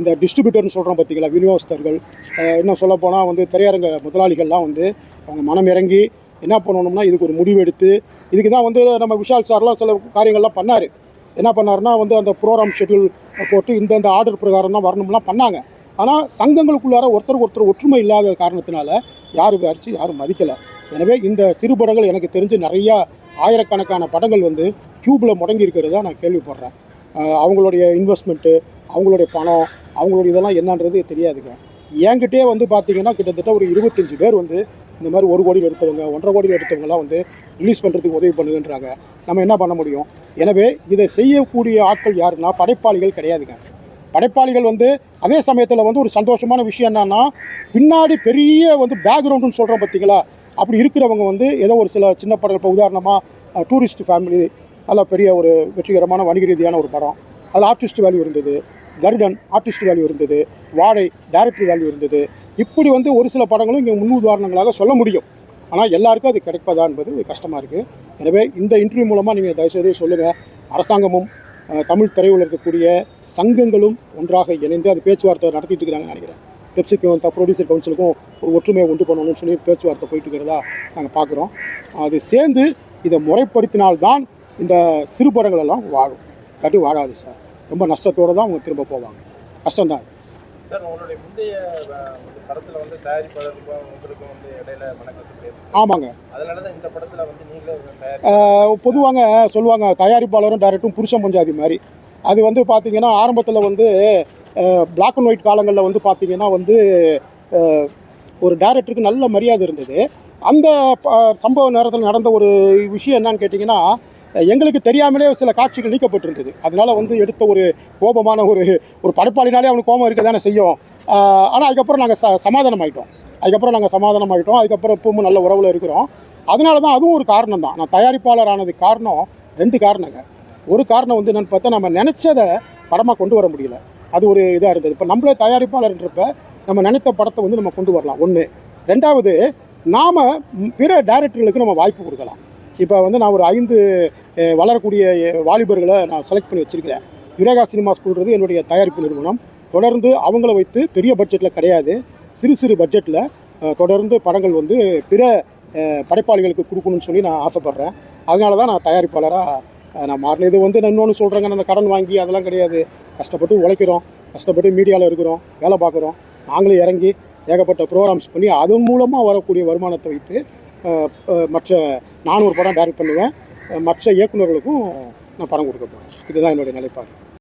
இந்த டிஸ்ட்ரிபியூட்டர்னு சொல்கிறோம் பார்த்தீங்களா விநியோகஸ்தர்கள் இன்னும் சொல்லப்போனால் வந்து திரையரங்க முதலாளிகள்லாம் வந்து அவங்க மனம் இறங்கி என்ன பண்ணணும்னா இதுக்கு ஒரு முடிவு எடுத்து இதுக்கு தான் வந்து நம்ம விஷால் சார்லாம் சில காரியங்கள்லாம் பண்ணார். என்ன பண்ணாருன்னா வந்து அந்த ப்ரோக்ராம் ஷெட்யூல் போட்டு இந்தந்த ஆர்டர் பிரகாரம் தான் வரணும்லாம் பண்ணாங்க. ஆனால் சங்கங்களுக்குள்ளார ஒருத்தருக்கு ஒருத்தர் ஒற்றுமை இல்லாத காரணத்தினால யாரும் விசாரிச்சு யாரும் மதிக்கலை. எனவே இந்த சிறு படங்கள் எனக்கு தெரிஞ்சு நிறையா ஆயிரக்கணக்கான படங்கள் வந்து க்யூப்பில் முடங்கி இருக்கிறதா நான் கேள்விப்படுறேன். அவங்களுடைய இன்வெஸ்ட்மெண்ட்டு அவங்களுடைய பணம் அவங்களுடைய இதெல்லாம் என்னன்றது தெரியாதுங்க. என்கிட்டே வந்து பார்த்தீங்கன்னா கிட்டத்தட்ட ஒரு இருபத்தஞ்சு பேர் வந்து இந்த மாதிரி ஒரு கோடியில் எடுத்தவங்க ஒன்றரை கோடியில் எடுத்தவங்களாம் வந்து ரிலீஸ் பண்ணுறதுக்கு உதவி பண்ணுங்கன்றாங்க. நம்ம என்ன பண்ண முடியும்? எனவே இதை செய்யக்கூடிய ஆட்கள் யாருன்னா படைப்பாளிகள் கிடையாதுங்க. படைப்பாளிகள் வந்து அதே சமயத்தில் வந்து ஒரு சந்தோஷமான விஷயம் என்னன்னா பின்னாடி பெரிய வந்து பேக்ரவுண்டுன்னு சொல்கிறோம் பார்த்தீங்களா அப்படி இருக்கிறவங்க வந்து ஏதோ ஒரு சில சின்ன படங்கள் இப்போ உதாரணமாக டூரிஸ்ட் ஃபேமிலி நல்ல பெரிய ஒரு வெற்றிகரமான வணிக ரீதியான ஒரு படம். அது ஆர்டிஸ்ட் வேல்யூ இருந்தது. கருடன் ஆர்டிஸ்ட் வேல்யூ இருந்தது. வாழை டைரக்டர் வேல்யூ இருந்தது. இப்படி வந்து ஒரு சில படங்களும் இங்கே முன் உதாரணங்களாக சொல்ல முடியும். ஆனால் எல்லாருக்கும் அது கிடைப்பதா என்பது கஷ்டமாக இருக்குது எனவே இந்த இன்டர்வியூ மூலமாக நீங்கள் தயவுசெய்து சொல்லுங்கள் அரசாங்கமும் தமிழ் திரையுள்ள இருக்கக்கூடிய சங்கங்களும் ஒன்றாக இணைந்து அது பேச்சுவார்த்தை நடத்திட்டு இருக்கிறாங்கன்னு நினைக்கிறேன். பெப்சிக்கும் த ப்ரொடியூசர் கவுன்சிலுக்கும் ஒரு ஒற்றுமையை உண்டு பண்ணணும்னு சொல்லி பேச்சுவார்த்தை போயிட்டு இருக்கிறதா நாங்கள் பார்க்குறோம். அது சேர்ந்து இதை முறைப்படுத்தினால்தான் இந்த சிறு படங்கள் எல்லாம் வாழும். இல்லாட்டி வாழாது சார். ரொம்ப நஷ்டத்தோடு தான் அவங்க திரும்ப போவாங்க. கஷ்டம்தான். சார் உங்களுடைய முந்தைய படத்துல வந்து தயாரிப்பாளருக்கும் உங்களுக்கும் வந்து இடையில மனக்கசப்பு ஆமாங்க. அதனால தான் இந்த படத்துல வந்து நீங்களே பொதுவாங்க சொல்லுவாங்க தயாரிப்பாளரும் டைரக்டரும் புருஷன் பஞ்சாதி மாதிரி. அது வந்து பார்த்தீங்கன்னா ஆரம்பத்தில் வந்து பிளாக் அண்ட் ஒயிட் காலங்களில் வந்து பார்த்தீங்கன்னா வந்து ஒரு டைரக்டருக்கு நல்ல மரியாதை இருந்தது. அந்த சம்பவ நேரத்தில் நடந்த ஒரு விஷயம் என்னன்னு கேட்டிங்கன்னா எங்களுக்கு தெரியாமலே சில காட்சிகள் நீக்கப்பட்டிருந்தது. அதனால் வந்து எடுத்த ஒரு கோபமான ஒரு ஒரு படைப்பாளினாலே அவனுக்கு கோபம் இருக்க தானே செய்யும் ஆனால் அதுக்கப்புறம் நாங்கள் ச சமாதானம் ஆகிட்டோம் அதுக்கப்புறம் நாங்கள் சமாதானம் ஆகிட்டோம் அதுக்கப்புறம் இப்பவும் நல்ல உறவில் இருக்கிறோம். அதனால தான் அதுவும் ஒரு காரணம் தான் நான் தயாரிப்பாளர் ஆனது காரணம் ரெண்டு காரணங்க. ஒரு காரணம் வந்து என்னன்னு பார்த்தா நம்ம நினச்சதை படமாக கொண்டு வர முடியல. அது ஒரு இதாக இருந்தது. இப்போ நம்மளே தயாரிப்பாளர்ன்றப்ப நம்ம நினைத்த படத்தை வந்து நம்ம கொண்டு வரலாம். ஒன்று ரெண்டாவது நாம் பிற டைரக்டர்களுக்கு நம்ம வாய்ப்பு கொடுக்கலாம். இப்போ வந்து நான் ஒரு ஐந்து வளரக்கூடிய வாலிபர்களை நான் செலக்ட் பண்ணி வச்சுருக்கிறேன். யுரேகா சினிமா ஸ்கூல்ன்றது என்னுடைய தயாரிப்பு நிறுவனம். தொடர்ந்து அவங்கள வைத்து பெரிய பட்ஜெட்டில் கிடையாது. சிறு சிறு பட்ஜெட்டில் தொடர்ந்து படங்கள் வந்து பிற படைப்பாளிகளுக்கு கொடுக்கணும்னு சொல்லி நான் ஆசைப்பட்றேன். அதனால தான் நான் தயாரிப்பாளராக நான் மாறினேன். இது வந்து நான் இன்னொன்று சொல்கிறேங்க அந்த கடன் வாங்கி அதெல்லாம் கிடையாது. கஷ்டப்பட்டு உழைக்கிறோம். கஷ்டப்பட்டு மீடியாவில் இருக்கிறோம். வேலை பார்க்குறோம். நாங்களும் இறங்கி ஏகப்பட்ட ப்ரோக்ராம்ஸ் பண்ணி அதன் மூலமாக வரக்கூடிய வருமானத்தை வைத்து மற்ற நானூறு படம் டைரக்ட் பண்ணுவேன். மற்ற இயக்குநர்களுக்கும் நான் படம் கொடுக்க போகிறேன் இதுதான் என்னுடைய நிலைப்பாடு.